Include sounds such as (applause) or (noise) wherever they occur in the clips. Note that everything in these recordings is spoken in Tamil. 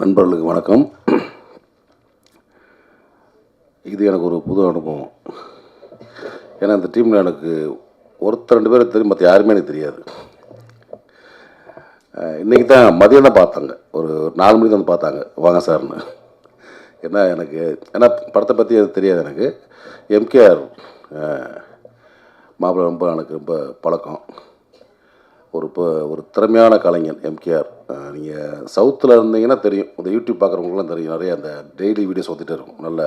நண்பர்களுக்கு வணக்கம். இது எனக்கு ஒரு புது அனுபவம். ஏன்னா அந்த டீமில் எனக்கு ஒருத்தர் ரெண்டு பேரும் தெரியும் மற்ற யாருமே எனக்கு தெரியாது. இன்றைக்கி இன்னைக்கு தான் மதியம் தான் பார்த்தாங்க. ஒரு நாலு மணிக்கு வந்து பார்த்தாங்க வாங்க சார்னு. ஏன்னா எனக்கு ஏன்னா படத்தை பற்றி அது தெரியாது எனக்கு. எம்கேஆர் மாப்பிள்ளை ரொம்ப எனக்கு ரொம்ப பழக்கம். ஒரு இப்போ ஒரு திறமையான கலைஞன் எம்கேஆர். நீங்கள் சவுத்தில் இருந்தீங்கன்னா தெரியும். இந்த யூடியூப் பார்க்குறவங்களுக்குலாம் தெரியும். நிறைய அந்த டெய்லி வீடியோஸ் வந்துகிட்டே இருக்கும். நல்ல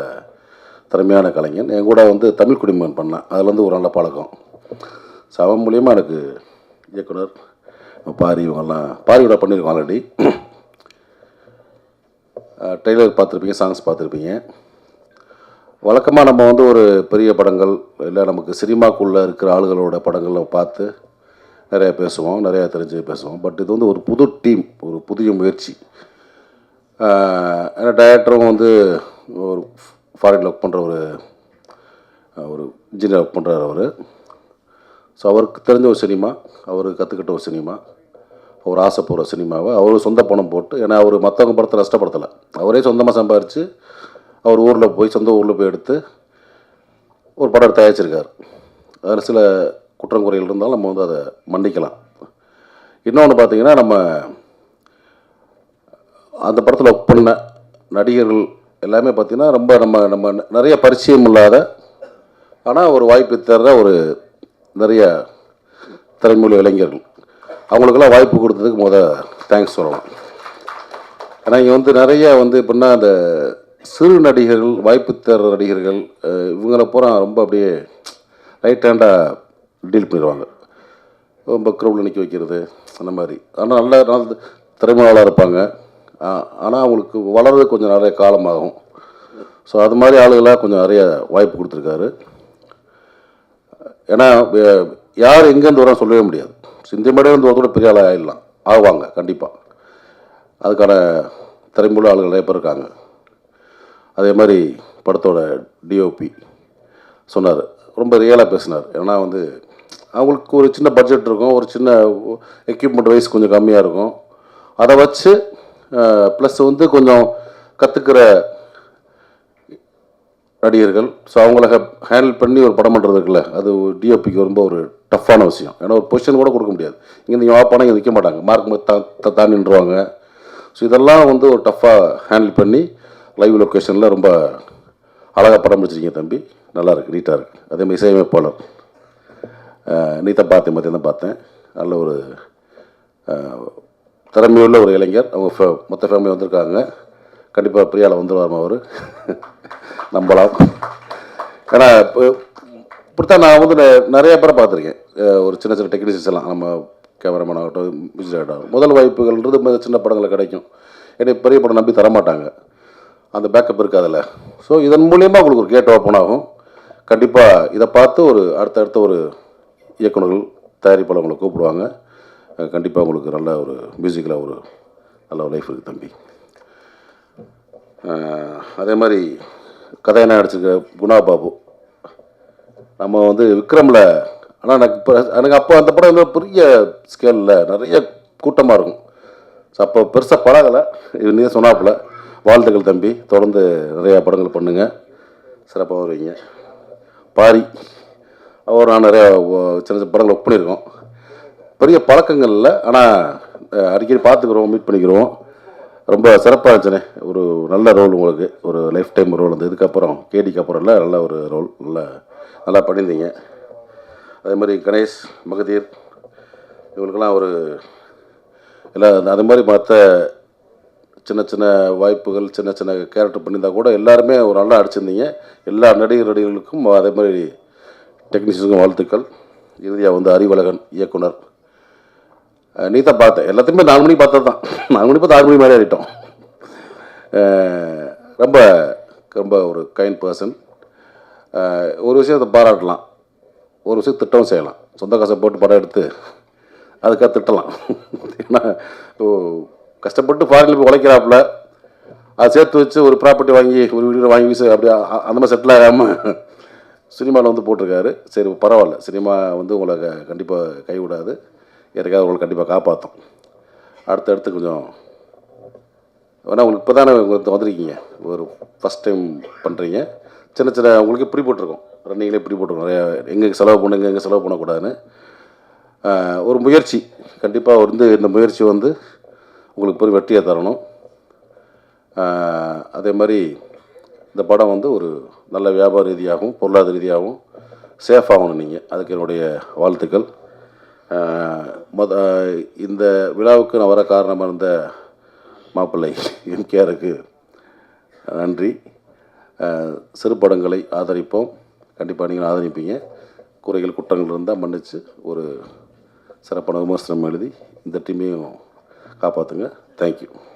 திறமையான கலைஞன். என் கூட வந்து தமிழ் குடிமகன் பண்ணேன். அதில் வந்து ஒரு நல்ல பழக்கம். ஸோ அவன் மூலியமாக எனக்கு இயக்குனர் பாரி இவங்கெல்லாம் பாரி கூட பண்ணியிருக்கோம் ஆல்ரெடி ட்ரெய்லர் பார்த்துருப்பீங்க சாங்ஸ் பார்த்துருப்பீங்க. வழக்கமாக நம்ம வந்து ஒரு பெரிய படங்கள் இல்லை நமக்கு சினிமாக்குள்ளே இருக்கிற ஆளுகளோட படங்களை பார்த்து நிறையா பேசுவோம் நிறையா தெரிஞ்சு பேசுவோம். பட் இது வந்து ஒரு புது டீம் ஒரு புதிய முயற்சி. ஏன்னா டைரக்டரும் வந்து ஒரு ஃபாரினில் ஒர்க் பண்ணுற ஒரு ஒரு இன்ஜினியர் ஒர்க் பண்ணுறாரு அவர். ஸோ அவருக்கு தெரிஞ்ச ஒரு சினிமா அவர் கற்றுக்கிட்ட ஒரு சினிமா அவர் ஆசைப்படுற சினிமாவை அவர் சொந்த பணம் போட்டு ஏன்னா அவர் மற்றவங்க படத்தை நஷ்டப்படுத்தலை. அவரே சொந்தமாக சம்பாரித்து அவர் ஊரில் போய் சொந்த ஊரில் போய் எடுத்து ஒரு படம் தயாரிச்சிருக்கார். அதில் சில குற்றங்குறைகள் இருந்தாலும் நம்ம வந்து அதை மன்னிக்கலாம். இன்னொன்று பார்த்தீங்கன்னா நம்ம அந்த படத்தில் ஒர்க் பண்ண நடிகர்கள் எல்லாமே பார்த்திங்கன்னா ரொம்ப நம்ம நம்ம நிறைய பரிச்சயம் இல்லாத ஆனால் ஒரு வாய்ப்பு தர்ற ஒரு நிறைய திறன்மொழி இளைஞர்கள். அவங்களுக்கெல்லாம் வாய்ப்பு கொடுத்ததுக்கு முத தேங்க்ஸ் சொல்லலாம். ஏன்னா இங்கே வந்து நிறைய வந்து எப்படின்னா அந்த சிறு நடிகர்கள் வாய்ப்பு தர நடிகர்கள் இவங்களை இவங்கள பூரா ரொம்ப அப்படியே ரைட் ஹேண்டாக டீல் பண்ணிடுவாங்க. ரொம்ப க்ரௌடில் நிற்க வைக்கிறது அந்த மாதிரி. ஆனால் நல்ல நல்ல திறமையாளராக இருப்பாங்க. ஆனால் அவங்களுக்கு வளர்றது கொஞ்சம் நிறைய காலமாகும். ஸோ அது மாதிரி ஆளுகளாக கொஞ்சம் நிறைய வாய்ப்பு கொடுத்துருக்காரு. ஏன்னா யார் எங்கேருந்து வரோம் சொல்லவே முடியாது. சிந்தி இருந்து கூட பெரிய ஆளாக ஆயிடலாம். ஆவாங்க கண்டிப்பாக அதுக்கான திறமையுள்ள ஆளுகள் நிறைய பேர் இருக்காங்க. அதே மாதிரி படத்தோட டிஓபி சொன்னார். ரொம்ப ரியலாக பேசினார். ஏன்னா வந்து அவங்களுக்கு ஒரு சின்ன பட்ஜெட் இருக்கும் ஒரு சின்ன எக்யூப்மெண்ட் வைஸ் கொஞ்சம் கம்மியாக இருக்கும். அதை வச்சு ப்ளஸ் வந்து கொஞ்சம் கற்றுக்கிற நடிகர்கள் ஸோ அவங்கள ஹேண்டில் பண்ணி ஒரு படம் பண்ணுறதுக்குல அது டிஓபிக்கு ரொம்ப ஒரு டஃப்பான விஷயம். ஏன்னா ஒரு பொசிஷன் கூட கொடுக்க முடியாது. இங்கே நீங்கள் வாப்பானா இங்கே நிற்க மாட்டாங்க. மார்க் தா தான் நின்றுவாங்க. ஸோ இதெல்லாம் வந்து ஒரு டஃப்பாக ஹேண்டில் பண்ணி லைவ் லொக்கேஷனில் ரொம்ப அழகாக படம் பிடிச்சிருக்கீங்க தம்பி. நல்லா இருக்குது நீட்டாக இருக்குது அதேமாதிரி இசையமைப்பாளர். நீத்த பார்த்தேன் மத்தியம் தான் பார்த்தேன். நல்ல ஒரு திறமையுள்ள ஒரு இளைஞர். அவங்க ஃபே மொத்த ஃபேமிலி வந்திருக்காங்க. கண்டிப்பாக பிரியால வந்துடுவார் அவர்? (laughs) நம்பலாம். ஏன்னா இப்போ இப்படித்தான் நான் வந்து நிறைய பேரை பார்த்துருக்கேன். ஒரு சின்ன சின்ன டெக்னீஷியன்ஸ் எல்லாம். நம்ம கேமராமேன் ஆகட்டும் மியூசிக் ஆகட்டும். முதல் வாய்ப்புகள்ன்றது மிக சின்ன படங்களை கிடைக்கும். ஏன்னா பெரிய படம் நம்பி தரமாட்டாங்க. அந்த பேக்கப் இருக்காதுல்ல. ஸோ இதன் மூலியமாக உங்களுக்கு ஒரு கேட் ஓப்பன் ஆகும். கண்டிப்பாக இதை பார்த்து ஒரு அடுத்தடுத்த ஒரு இயக்குனர்கள் தயாரிப்பாளர்களை கூப்பிடுவாங்க. கண்டிப்பாக உங்களுக்கு நல்ல ஒரு மியூசிக்கில் ஒரு நல்ல ஒரு லைஃப் இருக்குது தம்பி. அதே மாதிரி கதையெல்லாம் நடிச்சிருக்க? குணா பாபு. நம்ம வந்து விக்ரமில் ஆனால் எனக்கு இப்போ எனக்கு அப்போ அந்த படம் வந்து பெரிய ஸ்கேலில் நிறைய கூட்டமாக இருக்கும். ஸோ அப்போ பெருசாக பழகலை. இது நீங்கள் சொன்னாப்புல வாழ்த்துக்கள் தம்பி. தொடர்ந்து நிறையா படங்கள் பண்ணுங்கள் சிறப்பாக வருவீங்க. பாரி. ஒரு நான் நிறையா சின்ன சின்ன படங்கள் ஒர்க் பண்ணியிருக்கோம். பெரிய பழக்கங்கள் இல்லை. ஆனால் அடிக்கடி பார்த்துக்குறோம் மீட் பண்ணிக்கிறோம். ரொம்ப சிறப்பாக இருந்துச்சுனே ஒரு நல்ல ரோல் உங்களுக்கு. ஒரு லைஃப் டைம் ரோல் அந்த இதுக்கப்புறம் கேடிக்கு அப்புறம் இல்லை நல்ல ஒரு ரோல் நல்ல நல்லா பண்ணியிருந்தீங்க. அதே மாதிரி கணேஷ் மகதீர் இவங்களுக்கெல்லாம் ஒரு இல்லை அதே மாதிரி மற்ற சின்ன சின்ன வாய்ப்புகள் சின்ன சின்ன கேரக்டர் பண்ணியிருந்தா கூட எல்லாருமே ஒரு நல்லா அடிச்சிருந்தீங்க எல்லா நடிகர் நடிகர்களுக்கும் அதே மாதிரி டெக்னீஷியனுக்கும் வாழ்த்துக்கள். இறுதியாக வந்து அறிவழகன் இயக்குனர். அஹ் நீ தான் பார்த்தேன் எல்லாத்தையுமே நாலு மணிக்கு பார்த்தது தான். நாலு மணி பார்த்து ஆறு மணி மாதிரி ஆகிட்டோம் ரொம்ப ரொம்ப ஒரு கைண்ட் பர்சன் ஒரு விஷயத்தை பாராட்டலாம். ஒரு விஷயம் திட்டம் செய்யலாம். சொந்த காசை போட்டு படம் எடுத்து அதுக்காக திட்டலாம். ஏன்னா ஓ, கஷ்டப்பட்டு ஃபாரினில் போய் உழைக்கிறாப்புல அதை சேர்த்து வச்சு ஒரு ப்ராப்பர்ட்டி வாங்கி ஒரு வீடு வாங்கி வீசு அப்படியே அந்த மாதிரி செட்டில் ஆகாமல் சினிமாவில் வந்து போட்டிருக்காரு. சரி பரவாயில்ல. சினிமா வந்து உங்களை க- கண்டிப்பாக கைவிடாது. யாருக்காவது உங்களை கண்டிப்பாக காப்பாற்றும் அடுத்தடுத்து கொஞ்சம் ஏன்னா உங்களுக்கு இப்போ தானே வந்திருக்கீங்க. ஒரு ஃபஸ்ட் டைம் பண்ணுறீங்க சின்ன சின்ன உங்களுக்கு இப்படி போட்டிருக்கோம். ரன்னிங்லேயே இப்படி போட்டிருக்கோம். நிறையா எங்கே செலவு பண்ணுங்க எங்கே செலவு பண்ணக்கூடாதுன்னு. ஒரு முயற்சி. கண்டிப்பாக வந்து இந்த முயற்சி வந்து உங்களுக்கு பெரிய வெற்றியை தரணும். அதே மாதிரி இந்த படம் வந்து ஒரு நல்ல வியாபார ரீதியாகவும் பொருளாதார ரீதியாகவும் சேஃப் ஆகணும் நீங்கள் அதுக்கு என்னுடைய வாழ்த்துக்கள். மொத இந்த விழாவுக்கு நான் வர காரணமாக இருந்த மாப்பிள்ளை எம்கேஆருக்கு நன்றி. சிறுபடங்களை ஆதரிப்போம். கண்டிப்பாக நீங்கள் ஆதரிப்பீங்க. குறைகள் குற்றங்கள் இருந்தால் மன்னித்து ஒரு சிறப்பான விமர்சனம் எழுதி இந்த டீமையும் காப்பாற்றுங்க தேங்க்யூ